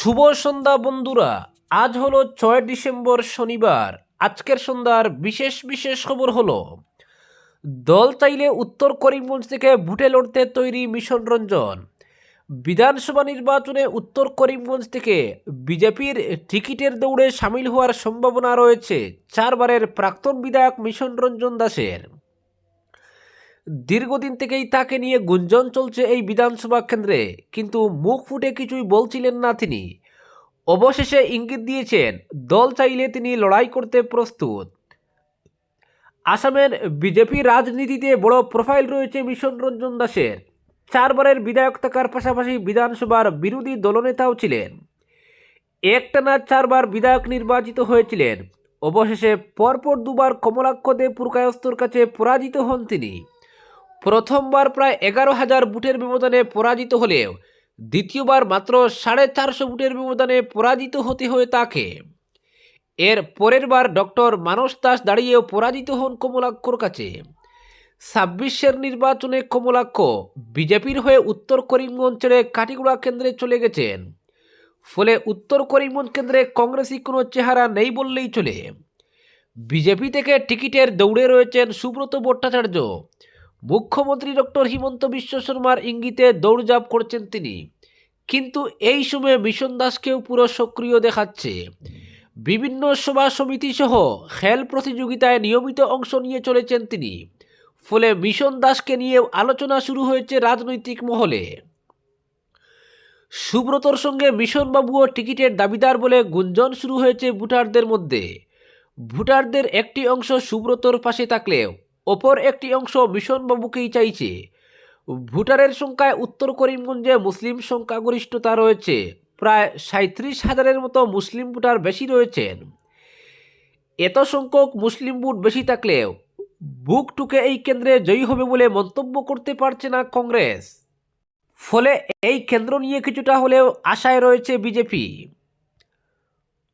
শুভ সন্ধ্যা বন্ধুরা। আজ হলো ছয় ডিসেম্বর শনিবার। আজকের সন্ধ্যার বিশেষ বিশেষ খবর হলো, দল চাইলে উত্তর করিমগঞ্জ থেকে ভুটে লড়তে তৈরি মিশন রঞ্জন। বিধানসভা নির্বাচনে উত্তর করিমগঞ্জ থেকে বিজেপির টিকিটের দৌড়ে সামিল হওয়ার সম্ভাবনা রয়েছে। চারবারের প্রাক্তন বিধায়ক মিশন রঞ্জন দাসের। দীর্ঘদিন থেকেই তাকে নিয়ে গুঞ্জন চলছে এই বিধানসভা কেন্দ্রে, কিন্তু মুখ ফুটে কিছুই বলছিলেন না তিনি। অবশেষে ইঙ্গিত দিয়েছেন, দল চাইলে তিনি লড়াই করতে প্রস্তুত। আসামের বিজেপি রাজনীতিতে বড় প্রোফাইল রয়েছে মিশন রঞ্জন দাসের। চারবারের বিধায়ক থাকার পাশাপাশি বিধানসভার বিরোধী দলনেতাও ছিলেন। একটানা চারবার বিধায়ক নির্বাচিত হয়েছিলেন। অবশেষে পরপর দুবার কমলাক্ষ দেব পুরকায়স্তর কাছে পরাজিত হন তিনি। প্রথমবার প্রায় এগারো হাজার বুটের ব্যবধানে পরাজিত হলেও দ্বিতীয়বার মাত্র সাড়ে চারশো বুটের ব্যবধানে পরাজিত হতে হয় তাকে। এর পরের বার ডক্টর মানস দাস দাঁড়িয়েও পরাজিত হন কমলাক্ষর কাছে। ছাব্বিশের নির্বাচনে কমলাক্ষ বিজেপির হয়ে উত্তর করিমগঞ্জ ছেড়ে কাটিগুড়া কেন্দ্রে চলে গেছেন। ফলে উত্তর করিমগঞ্জ কেন্দ্রে কংগ্রেসই কোনো চেহারা নেই বললেই চলে। বিজেপি থেকে টিকিটের দৌড়ে রয়েছেন সুব্রত ভট্টাচার্য। মুখ্যমন্ত্রী ডক্টর হিমন্ত বিশ্ব শর্মার ইঙ্গিতে দৌড়ঝাঁপ করছেন তিনি। কিন্তু এই সময়ে মিশন দাসকেও পুরো সক্রিয় দেখাচ্ছে। বিভিন্ন সভা সমিতি সহ খেল প্রতিযোগিতায় নিয়মিত অংশ নিয়ে চলেছেন তিনি। ফলে মিশন দাসকে নিয়ে আলোচনা শুরু হয়েছে রাজনৈতিক মহলে। সুব্রতর সঙ্গে মিশনবাবুও টিকিটের দাবিদার বলে গুঞ্জন শুরু হয়েছে ভোটারদের মধ্যে। ভোটারদের একটি অংশ সুব্রতর পাশে থাকলেও অপর একটি অংশ মিশনবাবুকেই চাইছে। ভোটারের সংখ্যায় উত্তর করিমগঞ্জে মুসলিম সংখ্যাগরিষ্ঠতা রয়েছে। প্রায় সাঁত্রিশ হাজারের মতো মুসলিম ভোটার বেশি রয়েছেন। এত সংখ্যক মুসলিম ভোট বেশি থাকলেও বুক টুকে এই কেন্দ্রে জয়ী হবে বলে মন্তব্য করতে পারছে না কংগ্রেস। ফলে এই কেন্দ্র নিয়ে কিছুটা হলেও আশায় রয়েছে বিজেপি।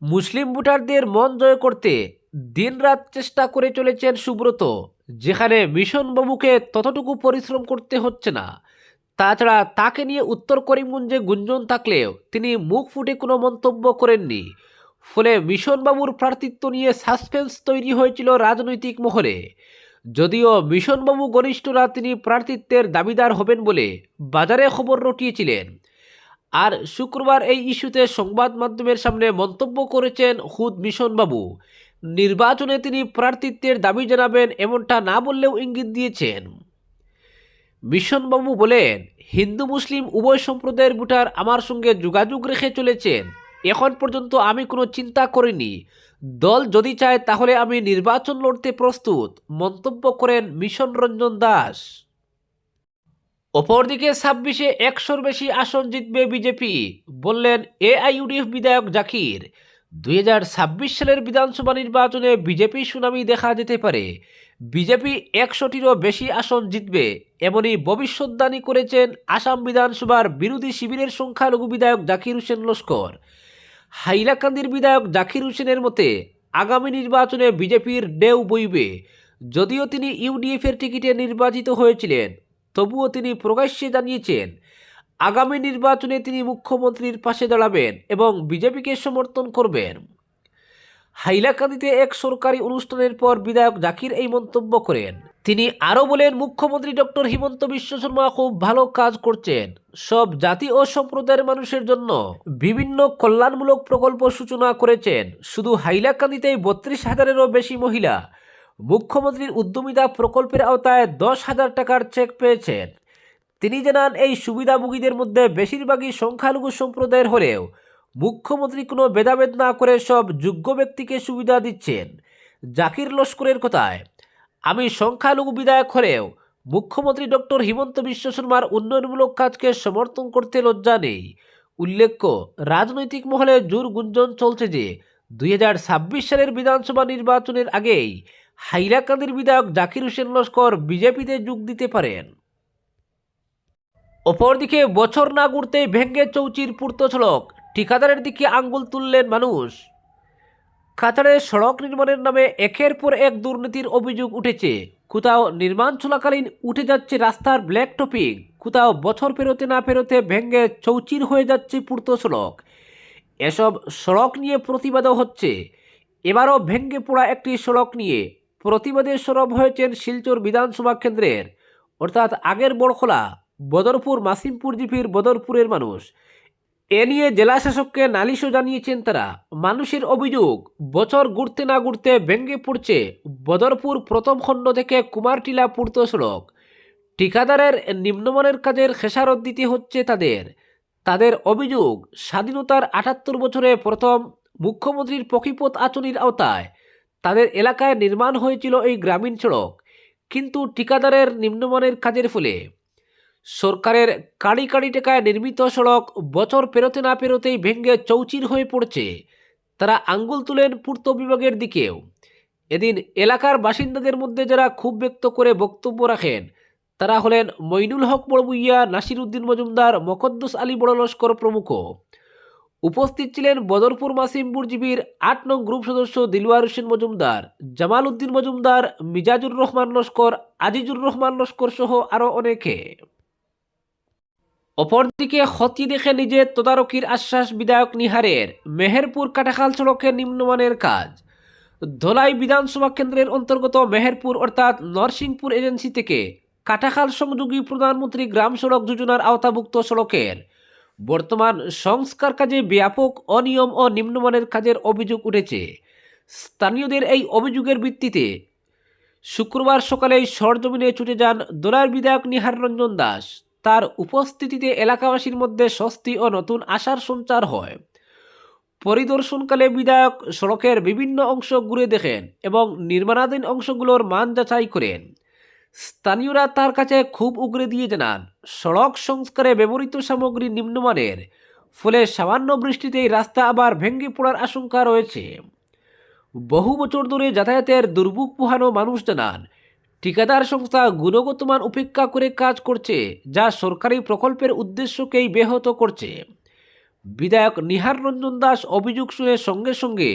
মুসলিম ভোটারদের মন জয় করতে দিনরাত চেষ্টা করে চলেছেন সুব্রত, যেখানে মিশন বাবুকে ততটুকু পরিশ্রম করতে হচ্ছে না। তাছাড়া তাকে নিয়ে উত্তর করিমগঞ্জে গুঞ্জন থাকলেও তিনি মুখ ফুটে কোনো মন্তব্য করেননি। ফলে মিশনবাবুর প্রার্থিত্ব নিয়ে সাসপেন্স তৈরি হয়েছিল রাজনৈতিক মহলে। যদিও মিশনবাবু ঘনিষ্ঠরা তিনি প্রার্থিত্বের দাবিদার হবেন বলে বাজারে খবর রটিয়েছিলেন। আর শুক্রবার এই ইস্যুতে সংবাদ মাধ্যমের সামনে মন্তব্য করেছেন হুদ মিশনবাবু। নির্বাচনে তিনি প্রার্থিত্বের দাবি জানাবেন এমনটা না বললেও ইঙ্গিত দিয়েছেন। মিশনবাবু বলেন, হিন্দু মুসলিম উভয় সম্প্রদায়ের ভোটার আমার সঙ্গে যোগাযোগ রেখে চলেছেন। এখন পর্যন্ত আমি কোনো চিন্তা করিনি। দল যদি চায় তাহলে আমি নির্বাচন লড়তে প্রস্তুত, মন্তব্য করেন মিশন রঞ্জন দাস। অপরদিকে ছাব্বিশে একশোর বেশি আসন জিতবে বিজেপি, বললেন এআইইউডিএফ বিধায়ক জাকির। দুই হাজার ছাব্বিশ সালের বিধানসভা নির্বাচনে বিজেপি সুনামি দেখা যেতে পারে। বিজেপি একশোটিরও বেশি আসন জিতবে, এমনই ভবিষ্যৎবাণী করেছেন আসাম বিধানসভার বিরোধী শিবিরের সংখ্যালঘু বিধায়ক জাকির হোসেন লস্কর। হাইলাকান্দির বিধায়ক জাকির হোসেনের মতে, আগামী নির্বাচনে বিজেপির ডেউ বইবে। যদিও তিনি ইউডিএফের টিকিটে নির্বাচিত হয়েছিলেন, তবুও তিনি প্রকাশ্যে জানিয়েছেন আগামী নির্বাচনে তিনি মুখ্যমন্ত্রীর পাশে দাঁড়াবেন এবং বিজেপিকে সমর্থন করবেন। হাইলাকান্দিতে এক সরকারি অনুষ্ঠানের পর বিধায়ক জাকির এই মন্তব্য করেন। তিনি আরও বলেন, মুখ্যমন্ত্রী ডক্টর হিমন্ত বিশ্ব শর্মা খুব ভালো কাজ করছেন। সব জাতি ও সম্প্রদায়ের মানুষের জন্য বিভিন্ন কল্যাণমূলক প্রকল্প সূচনা করেছেন। শুধু হাইলাকান্দিতেই বত্রিশ হাজারেরও বেশি মহিলা মুখ্যমন্ত্রীর উদ্যমিতা প্রকল্পের আওতায় দশ হাজার টাকার চেক পেয়েছেন। তিনি জানান, এই সুবিধাভোগীদের মধ্যে বেশিরভাগই সংখ্যালঘু সম্প্রদায়ের হলেও মুখ্যমন্ত্রী কোনো ভেদাভেদ না করে সব যোগ্য ব্যক্তিকে সুবিধা দিচ্ছেন। জাকির লস্করের কথায়, আমি সংখ্যালঘু বিধায়ক হলেও মুখ্যমন্ত্রী ডক্টর হিমন্ত বিশ্ব শর্মার উন্নয়নমূলক কাজকে সমর্থন করতে লজ্জা নেই। উল্লেখ্য, রাজনৈতিক মহলে জোর গুঞ্জন চলছে যে দু হাজার ছাব্বিশ সালের বিধানসভা নির্বাচনের আগেই হাইলাকান্দির বিধায়ক জাকির হোসেন লস্কর বিজেপিতে যোগ দিতে পারেন। অপরদিকে বছর না ঘুরতেই ভেঙ্গে চৌচির পূর্ত সড়ক ঠিকাদারের দিকে আঙ্গুল তুললেন মানুষ। কাতারে সড়ক নির্মাণের নামে একের পর এক দুর্নীতির অভিযোগ উঠেছে। কোথাও নির্মাণ চলাকালীন উঠে যাচ্ছে রাস্তার ব্ল্যাক টপিং। কোথাও বছর পেরোতে না পেরোতে ভেঙ্গে চৌচির হয়ে যাচ্ছে পূর্ত সড়ক এসব সড়ক নিয়ে প্রতিবাদও হচ্ছে। এবারও ভেঙ্গে পড়া একটি সড়ক নিয়ে প্রতিবাদে সরব হয়েছেন শিলচর বিধানসভা কেন্দ্রের। অর্থাৎ আগের বড়খোলা। বদরপুর, মাসিমপুর জিপির বদরপুরের মানুষ। এ নিয়ে জেলা শাসককে নালিশও জানিয়েছেন তারা। মানুষের অভিযোগ, বছর ঘুরতে না ঘুরতে ভেঙ্গে পড়ছে বদরপুর প্রথম খণ্ড থেকে কুমারটিলা পূর্ত সড়ক। ঠিকাদারের নিম্নমানের কাজের খেসারত দিতে হচ্ছে তাদের। তাদের অভিযোগ, স্বাধীনতার আটাত্তর বছরে প্রথম মুখ্যমন্ত্রীর পকিপথ আচনির আওতায়। তাদের এলাকায় নির্মাণ হয়েছিল এই গ্রামীণ সড়ক, কিন্তু ঠিকাদারের নিম্নমানের কাজের ফলে। সরকারের কাড়ি কাড়ি টাকায় নির্মিত সড়ক বছর পেরোতে না পেরোতেই ভেঙে চৌচির হয়ে পড়ছে। তারা আঙ্গুল তুলেন পূর্ত বিভাগের দিকেও। এদিন এলাকার বাসিন্দাদের মধ্যে যারা ক্ষোভ ব্যক্ত করে বক্তব্য রাখেন, তারা হলেন মইনুল হক বড়বুইয়া, নাসির উদ্দিন মজুমদার, মকদ্দুস আলী বড় লস্কর প্রমুখ। উপস্থিত ছিলেন বদরপুর মাসিমপুর জিবির আট নং গ্রুপ সদস্য দিলওয়ার হোসেন মজুমদার, জামাল উদ্দিন মজুমদার, মিজাজুর রহমান লস্কর, আজিজুর রহমান লস্কর সহ আরও অনেকে। অপরদিকে ক্ষতি দেখে নিজে তদারকির আশ্বাস বিধায়ক নিহারের মেহেরপুর কাটাখাল সড়কের নিম্নমানের কাজ। ধলাই বিধানসভা কেন্দ্রের অন্তর্গত মেহেরপুর অর্থাৎ নরসিংপুর এজেন্সি থেকে কাটাখাল সংযোগী প্রধানমন্ত্রী গ্রাম সড়ক যোজনার আওতাভুক্ত সড়কের। বর্তমান সংস্কার কাজে ব্যাপক অনিয়ম ও নিম্নমানের কাজের অভিযোগ উঠেছে। স্থানীয়দের এই অভিযোগের ভিত্তিতে শুক্রবার সকালে সরজমিনে ছুটে যান দোলার বিধায়ক নিহার রঞ্জন দাস। তার উপস্থিতিতে এলাকাবাসীর মধ্যে স্বস্তি ও নতুন আশার সঞ্চার হয়। পরিদর্শনকালে বিধায়ক সড়কের বিভিন্ন অংশ ঘুরে দেখেন এবং নির্মাণাধীন অংশগুলোর মান যাচাই করেন। স্থানীয়রা তার কাছে খুব উগরে দিয়ে জানান, সড়ক সংস্কারে ব্যবহৃত সামগ্রী নিম্নমানের, ফলে সামান্য বৃষ্টিতেই রাস্তা আবার ভেঙে পড়ার আশঙ্কা রয়েছে। বহু বছর ধরে যাতায়াতের দুর্ভোগ পোহানো মানুষ জানান ঠিকাদার সংস্থা গুণগত মান উপেক্ষা করে কাজ করছে, যা সরকারি প্রকল্পের উদ্দেশ্যকেই ব্যাহত করছে। বিধায়ক নিহার রঞ্জন দাস অভিযোগ শুনে সঙ্গে সঙ্গে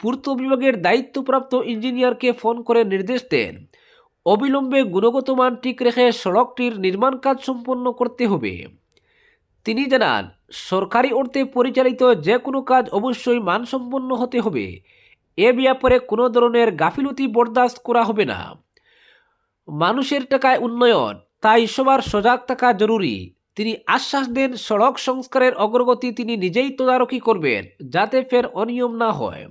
পূর্ত বিভাগের দায়িত্বপ্রাপ্ত ইঞ্জিনিয়ারকে ফোন করে নির্দেশ দেন। অবিলম্বে গুণগত মান ঠিক রেখে সড়কটির নির্মাণ কাজ সম্পন্ন করতে হবে। তিনি জানান, সরকারি অর্থে পরিচালিত যে কোনো কাজ অবশ্যই মানসম্পন্ন হতে হবে। এ ব্যাপারে কোনো ধরনের গাফিলতি বরদাস্ত করা হবে না। মানুষের টাকায় উন্নয়ন, তাই সবার সজাগ থাকা জরুরি। তিনি আশ্বাস দেন, সড়ক সংস্কারের অগ্রগতি তিনি নিজেই তদারকি করবেন, যাতে ফের অনিয়ম না হয়।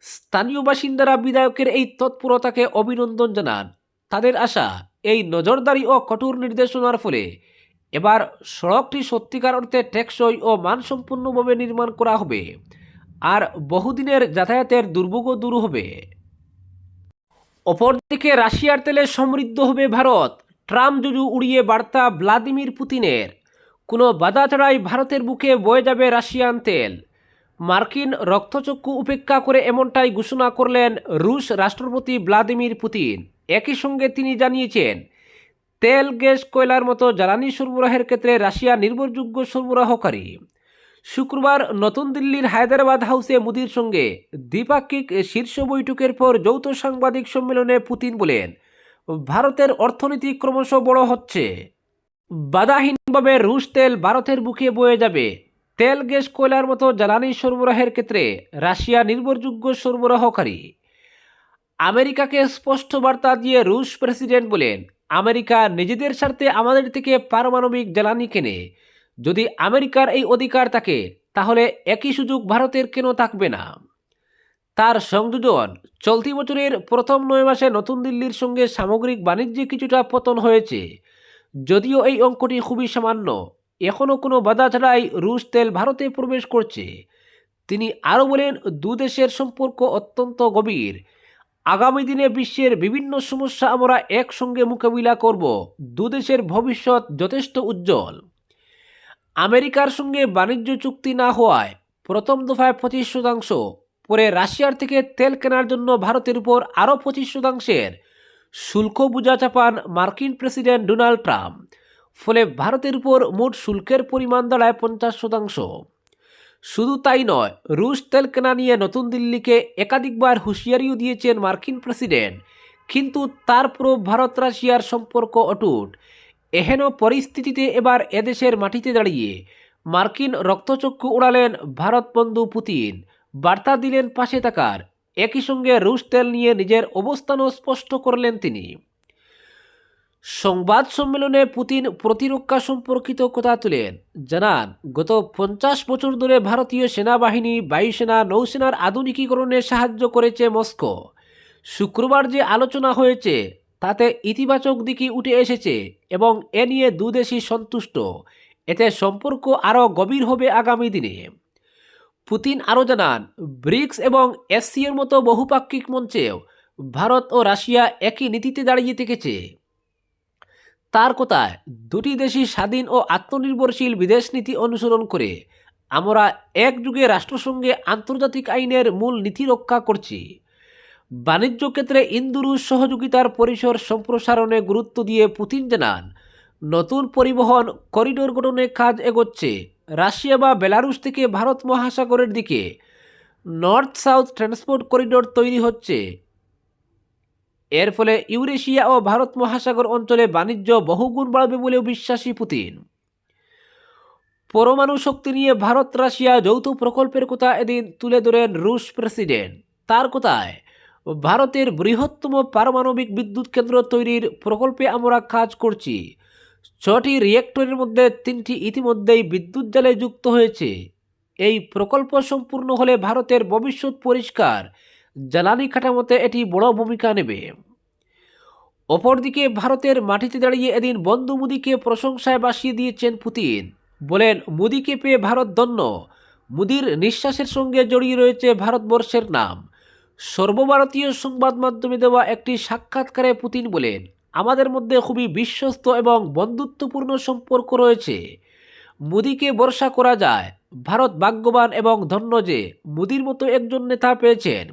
স্থানীয় বাসিন্দারা বিধায়কের এই তৎপরতাকে অভিনন্দন জানান। তাদের আশা, এই নজরদারি ও কঠোর নির্দেশনার ফলে এবার সড়কটি সত্যিকার অর্থে টেকসই ও মানসম্পন্নভাবে নির্মাণ করা হবে। আর বহুদিনের যাতায়াতের দুর্ভোগও দূর হবে। অপরদিকে রাশিয়ার তেলে সমৃদ্ধ হবে ভারত। ট্রাম্প জুজু উড়িয়ে বার্তা ভ্লাদিমির পুতিনের। কোনো বাধা ছাড়াই ভারতের বুকে বয়ে যাবে রাশিয়ান তেল। মার্কিন রক্তচক্ষু উপেক্ষা করে এমনটাই ঘোষণা করলেন রুশ রাষ্ট্রপতি ভ্লাদিমির পুতিন। একই সঙ্গে তিনি জানিয়েছেন, তেল গ্যাস কয়লার মতো জ্বালানি সরবরাহের ক্ষেত্রে রাশিয়া নির্ভরযোগ্য সরবরাহকারী। শুক্রবার নতুন দিল্লির হায়দ্রাবাদ হাউসে মোদির সঙ্গে দ্বিপাক্ষিক শীর্ষ বৈঠকের পর যৌথ সাংবাদিক সম্মেলনে পুতিন বলেন, ভারতের অর্থনীতি ক্রমশ বড় হচ্ছে। বাধাহীনভাবে রুশ তেল ভারতের বুকে বয়ে যাবে। তেল, গ্যাস, কয়লার মতো জ্বালানি সরবরাহের ক্ষেত্রে রাশিয়া নির্ভরযোগ্য সরবরাহকারী। আমেরিকাকে স্পষ্ট বার্তা দিয়ে রুশ প্রেসিডেন্ট বলেন, আমেরিকা নিজেদের স্বার্থে আমাদের থেকে পারমাণবিক জ্বালানি কেনে। যদি আমেরিকার এই অধিকার থাকে, তাহলে একই সুযোগ ভারতের কেন থাকবে না? তার সংযোজন, চলতি বছরের প্রথম নয় মাসে নতুন দিল্লির সঙ্গে সামগ্রিক বাণিজ্যে কিছুটা পতন হয়েছে। যদিও এই অঙ্কটি খুবই সামান্য, এখনও কোনো বাধা ছাড়াই রুশ তেল ভারতে প্রবেশ করছে। তিনি আরও বলেন দুদেশের সম্পর্ক অত্যন্ত গভীর। আগামী দিনে বিশ্বের বিভিন্ন সমস্যা আমরা একসঙ্গে মোকাবিলা করব। দুদেশের ভবিষ্যৎ যথেষ্ট উজ্জ্বল। আমেরিকার সঙ্গে বাণিজ্য চুক্তি না হওয়ায় প্রথম দফায় পঁচিশ শতাংশ, পরে রাশিয়ার থেকে তেল কেনার জন্য ভারতের উপর আরও পঁচিশ শতাংশের শুল্ক বোঝা চাপান মার্কিন প্রেসিডেন্ট ডোনাল্ড ট্রাম্প, ফলে ভারতের উপর মোট শুল্কের পরিমাণ দাঁড়ায় পঞ্চাশ শতাংশ। শুধু তাই নয়, রুশ তেল কেনা নিয়ে নতুন দিল্লিকে একাধিকবার হুঁশিয়ারিও দিয়েছেন মার্কিন প্রেসিডেন্ট, কিন্তু তারপরও ভারত রাশিয়ার সম্পর্ক অটুট। এহেন পরিস্থিতিতে এবার এদেশের মাটিতে দাঁড়িয়ে মার্কিন রক্তচক্ষু উড়ালেন ভারত বন্ধু পুতিন। বার্তা দিলেন পাশে থাকার। একই সঙ্গে রুশ তেল নিয়ে নিজের অবস্থানও স্পষ্ট করলেন তিনি। সংবাদ সম্মেলনে পুতিন প্রতিরক্ষা সম্পর্কিত কথা তুলেন। জানান, গত পঞ্চাশ বছর ধরে ভারতীয় সেনাবাহিনী বায়ুসেনা নৌসেনার আধুনিকীকরণে সাহায্য করেছে মস্কো। শুক্রবার যে আলোচনা হয়েছে তাতে ইতিবাচক দিকই উঠে এসেছে এবং এ নিয়ে দুদেশই সন্তুষ্ট। এতে সম্পর্ক আরও গভীর হবে আগামী দিনে। পুতিন আরও জানান, ব্রিক্স এবং এসসিওর মতো বহুপাক্ষিক মঞ্চেও ভারত ও রাশিয়া একই নীতিতে দাঁড়িয়ে থেকেছে। তার কথায়, দুটি দেশই স্বাধীন ও আত্মনির্ভরশীল বিদেশ নীতি অনুসরণ করে। আমরা এক যুগে রাষ্ট্রসংঘে আন্তর্জাতিক আইনের মূল নীতি রক্ষা করছি। বাণিজ্য ক্ষেত্রে ইন্দুরুষ সহযোগিতার পরিসর সম্প্রসারণে গুরুত্ব দিয়ে পুতিন জানান, নতুন পরিবহন করিডোর গঠনে কাজ এগোচ্ছে। রাশিয়া বা বেলারুশ থেকে ভারত মহাসাগরের দিকে নর্থ সাউথ ট্রান্সপোর্ট করিডোর তৈরি হচ্ছে। এর ফলে ইউরেশিয়া ও ভারত মহাসাগর অঞ্চলে বাণিজ্য বহুগুণ বাড়বে বলেও বিশ্বাসী পুতিন। পরমাণু শক্তি নিয়ে ভারত রাশিয়া যৌথ প্রকল্পের কথা এদিন তুলে ধরেন রুশ প্রেসিডেন্ট। তার কথায় ভারতের বৃহত্তম পারমাণবিক বিদ্যুৎ কেন্দ্র তৈরির প্রকল্পে আমরা কাজ করছি। ছটি রিয়েক্টরের মধ্যে তিনটি ইতিমধ্যেই বিদ্যুৎ জালে যুক্ত হয়েছে। এই প্রকল্প সম্পূর্ণ হলে ভারতের ভবিষ্যৎ পরিষ্কার। জ্বালানি কাঠামোতে এটি বড় ভূমিকা নেবে। অপরদিকে ভারতের মাটিতে দাঁড়িয়ে এদিন বন্ধু মোদীকে প্রশংসায় বাসিয়ে দিয়েছেন পুতিন। বলেন, মোদীকে পেয়ে ভারত ধন্য। মোদীর নিঃশ্বাসের সঙ্গে জড়িয়ে রয়েছে ভারতবর্ষের নাম। সর্বভারতীয় সংবাদ মাধ্যমে দেওয়া একটি সাক্ষাৎকারে পুতিন বলেন, আমাদের মধ্যে খুবই বিশ্বস্ত এবং বন্ধুত্বপূর্ণ সম্পর্ক রয়েছে। মোদীকে ভরসা করা যায়। ভারত ভাগ্যবান এবং ধন্য যে মোদীর মতো একজন নেতা পেয়েছেন।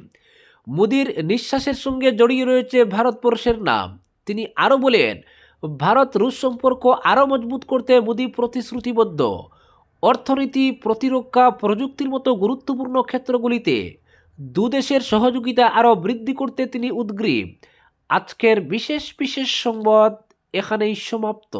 মোদীর নিঃশ্বাসের সঙ্গে জড়িয়ে রয়েছে ভারতবর্ষের নাম। তিনি আরও বলেন, ভারত রুশ সম্পর্ক আরও মজবুত করতে মোদী প্রতিশ্রুতিবদ্ধ। অর্থনীতি, প্রতিরক্ষা প্রযুক্তির মতো গুরুত্বপূর্ণ ক্ষেত্রগুলিতে দুদেশের সহযোগিতা আরও বৃদ্ধি করতে তিনি উদ্গ্রীব। আজকের বিশেষ বিশেষ সংবাদ এখানেই সমাপ্ত।